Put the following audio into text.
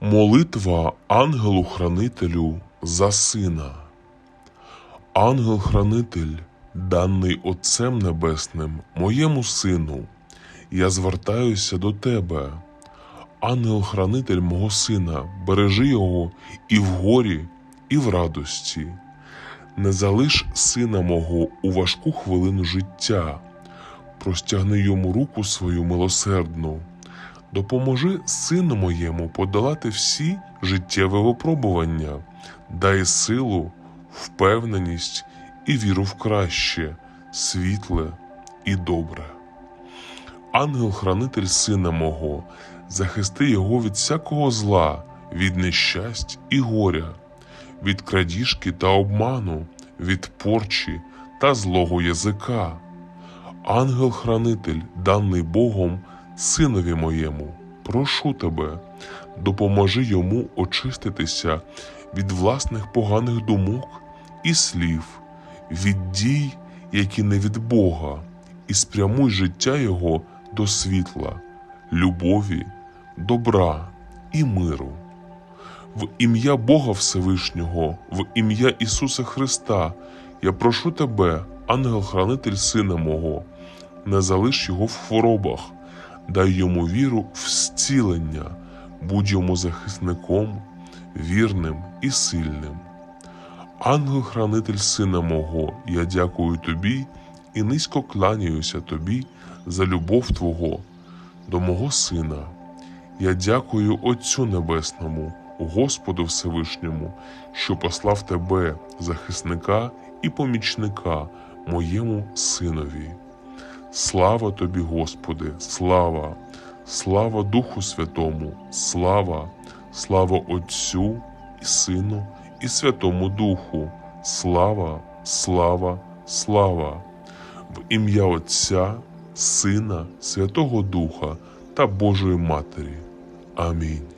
Молитва ангелу-хранителю за сина. Ангел-хранитель, даний Отцем Небесним, моєму сину, я звертаюся до тебе. Ангел-хранитель мого сина, бережи його і в горі, і в радості. Не залиш сина мого у важку хвилину життя, простягни йому руку свою милосердну. Допоможи сину моєму подолати всі життєві випробування, дай силу, впевненість і віру в краще, світле і добре. Ангел-хранитель сина мого, захисти його від всякого зла, від нещасть і горя, від крадіжки та обману, від порчі та злого язика. Ангел-хранитель, даний Богом, синові моєму, прошу тебе, допоможи йому очиститися від власних поганих думок і слів, від дій, які не від Бога, і спрямуй життя його до світла, любові, добра і миру. В ім'я Бога Всевишнього, в ім'я Ісуса Христа, я прошу тебе, ангел-хранитель сина мого, не залиш його в хворобах, дай йому віру в зцілення, будь йому захисником, вірним і сильним. Ангел-хранитель сина мого, я дякую тобі і низько кланяюся тобі за любов Твого до мого сина. Я дякую Отцю Небесному, Господу Всевишньому, що послав тебе, захисника і помічника моєму синові. Слава тобі, Господи, слава, слава Духу Святому, слава, слава Отцю і Сину і Святому Духу, слава, слава, слава, в ім'я Отця, Сина, Святого Духа та Божої Матері. Амінь.